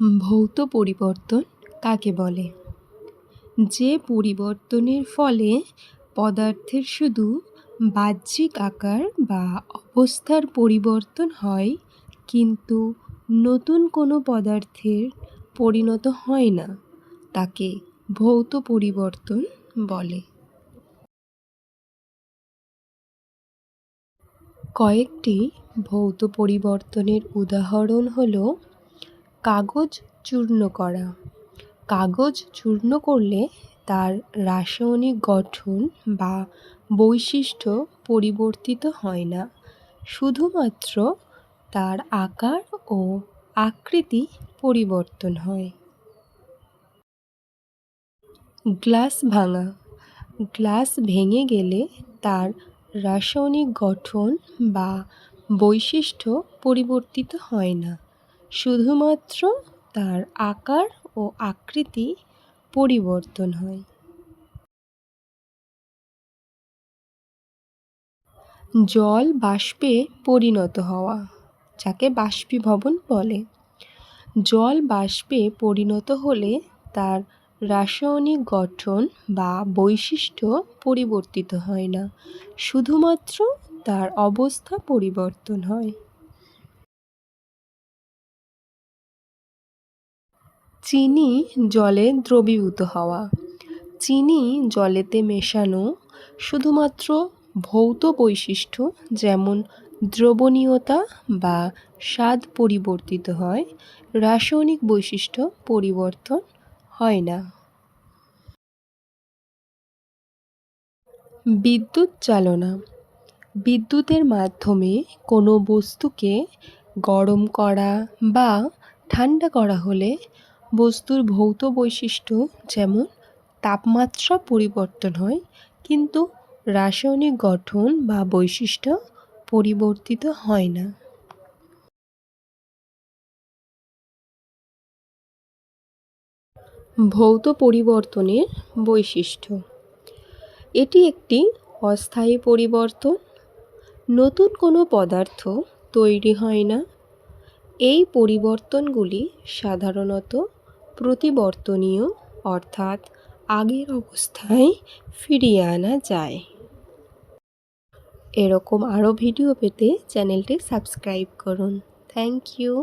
ভৌত পরিবর্তন কাকে বলে? যে পরিবর্তনের ফলে পদার্থের শুধু বাহ্যিক আকার বা অবস্থার পরিবর্তন হয়, কিন্তু নতুন কোনো পদার্থের পরিণত হয় না, তাকে ভৌত পরিবর্তন বলে। কয়েকটি ভৌত পরিবর্তনের উদাহরণ হলো কাগজ চূর্ণ করা। কাগজ চূর্ণ করলে তার রাসায়নিক গঠন বা বৈশিষ্ট্য পরিবর্তিত হয় না। শুধুমাত্র তার আকার ও আকৃতি পরিবর্তন হয়। গ্লাস ভাঙা। গ্লাস ভেঙে গেলে তার রাসায়নিক গঠন বা বৈশিষ্ট্য পরিবর্তিত হয় না। শুধুমাত্র তার আকার ও আকৃতি পরিবর্তন হয়। জল বাষ্পে পরিণত হওয়া, যাকে বাষ্পীভবন বলে। জল বাষ্পে পরিণত হলে তার রাসায়নিক গঠন বা বৈশিষ্ট্য পরিবর্তিত হয় না, শুধুমাত্র তার অবস্থা পরিবর্তন হয়। চিনি জলে দ্রবীভূত হওয়া। চিনি জলেতে মেশানো শুধুমাত্র ভৌত বৈশিষ্ট্য যেমন দ্রবণীয়তা বা স্বাদ পরিবর্তিত হয়, রাসায়নিক বৈশিষ্ট্য পরিবর্তন হয় না। বিদ্যুৎ চালনা। বিদ্যুতের মাধ্যমে কোনো বস্তুকে গরম করা বা ঠান্ডা করা হলে বস্তুর ভৌত বৈশিষ্ট্য যেমন তাপমাত্রা পরিবর্তন হয়, কিন্তু রাসায়নিক গঠন বা বৈশিষ্ট্য পরিবর্তিত হয় না। ভৌত পরিবর্তনের বৈশিষ্ট্য। এটি একটি অস্থায়ী পরিবর্তন। নতুন কোনো পদার্থ তৈরি হয় না। এই পরিবর্তনগুলি সাধারণত প্রতিবর্তনীয়, অর্থাৎ আগের অবস্থায় ফিরিয়ে আনা যায়। এরকম আরও ভিডিও পেতে চ্যানেলটি সাবস্ক্রাইব করুন। Thank you.